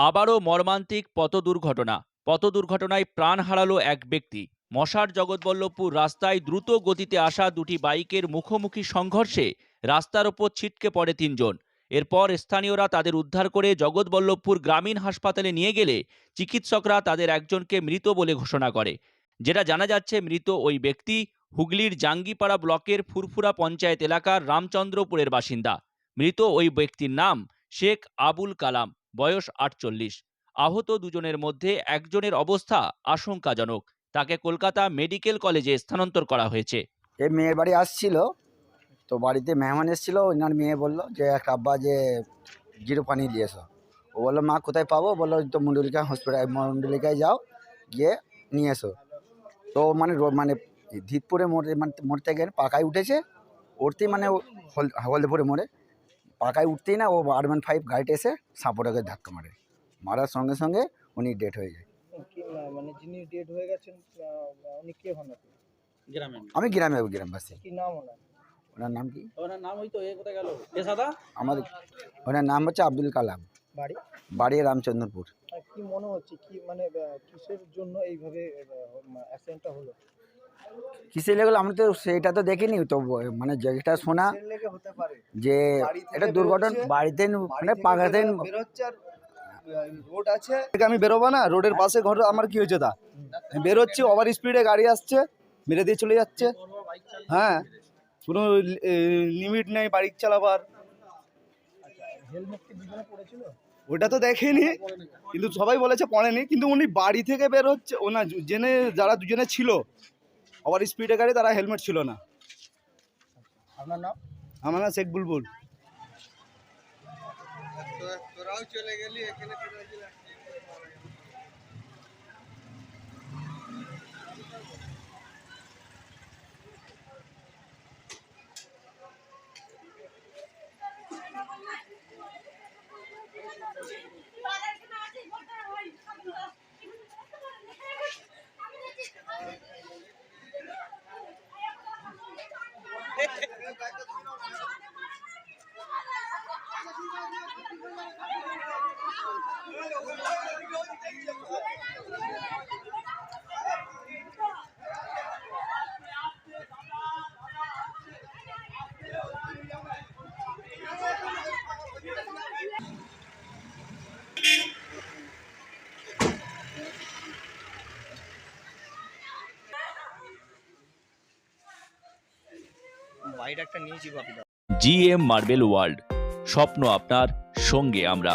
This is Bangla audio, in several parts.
আবারও মর্মান্তিক পথ দুর্ঘটনা পথ দুর্ঘটনায় প্রাণ হারালো এক ব্যক্তি। মশার জগৎবল্লভপুর রাস্তায় দ্রুত গতিতে আসা দুটি বাইকের মুখোমুখি সংঘর্ষে রাস্তার ওপর ছিটকে পড়ে তিনজন। এরপর স্থানীয়রা তাদের উদ্ধার করে জগৎবল্লভপুর গ্রামীণ হাসপাতালে নিয়ে গেলে চিকিৎসকরা তাদের একজনকে মৃত বলে ঘোষণা করে। যেটা জানা যাচ্ছে, মৃত ওই ব্যক্তি হুগলির জাঙ্গিপাড়া ব্লকের ফুরফুরা পঞ্চায়েত এলাকার রামচন্দ্রপুরের বাসিন্দা। মৃত ওই ব্যক্তির নাম শেখ আবুল কালাম। বয়স আটচল্লিশ। আহত দুজনের মধ্যে একজনের অবস্থা আশঙ্কাজনক। তাকে কলকাতা মেডিকেল কলেজে স্থানান্তর করা হয়েছে। এ মেয়ের বাড়ি আসছিল, তো বাড়িতে মেহমান এসেছিল, ওনার মেয়ে বলল যে, এক আব্বা যে জিরো পানি দিয়ে এসো ও বলল, মা, কোথায় পাবো? বলল তো মন্ডলিকা হসপিটাল মন্ডলিকায় যাও, গিয়ে নিয়ে এসো। তো মানে মানে ধিতপুরে মোড়ে মানে মোড় গেলে পাকায় উঠেছে উঠতেই মানে হলদেপুরে মোড়ে পাকায় উঠতেই না ও আর ওয়ান ফাইভ গাড়িতে এসে সাপোটাকে ধাক্কা মারে। মারার সঙ্গে সঙ্গে উনি ডেট হয়ে যায়। কি মানে যিনি ডেড হয়ে গেছেন উনি কে হন আমি গ্রামে গ্রামবাসী। কি নাম ওনার? ওনার নাম কি? ওনার নাম ওই তো এ কোথায় গেল? এ সাদা? আমাদের ওনার নাম হচ্ছে আব্দুল কালাম। বাড়ি? বাড়ি রামচন্দ্রপুর। আর কি মনে হচ্ছে কি মানে কিসের জন্য এইভাবে অ্যাক্সিডেন্টটা হলো? কিসে লেগে আমি তো সেটা তো দেখিনি তো মানে যেটা শোনা কিসের যে এটা দুর্ঘটনা বাড়িতে মানে পাকাতে ন- রোড আছে। আমি বেরোবো না রোডের পাশে ঘর আমার কি হয়েছে তা? বেরোচ্ছি ওভার স্পিডে গাড়ি আসছে মেরে দিয়ে চলে যাচ্ছে। হ্যাঁ কোনো লিমিট নেই বাইক চালাবার। ওটা তো দেখেনি কিন্তু সবাই বলেছে পড়েনি কিন্তু উনি বাড়ি থেকে বের হচ্ছে ও না জেনে যারা দুজনে ছিল ওভার স্পিডে গাড়ি তারা হেলমেট ছিল না। আপনার নাম? আমার নাম শেখ বুলবুল। নিয়েছি কপি জিএম মার্বেল ওয়ার্ল্ড স্বপ্ন আপনার সঙ্গে আমরা।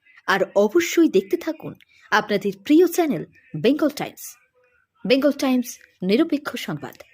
আর অবশ্যই দেখতে থাকুন আপনাদের প্রিয় channel Bengal Times. Bengal Times নিরপেক্ষ সংবাদ।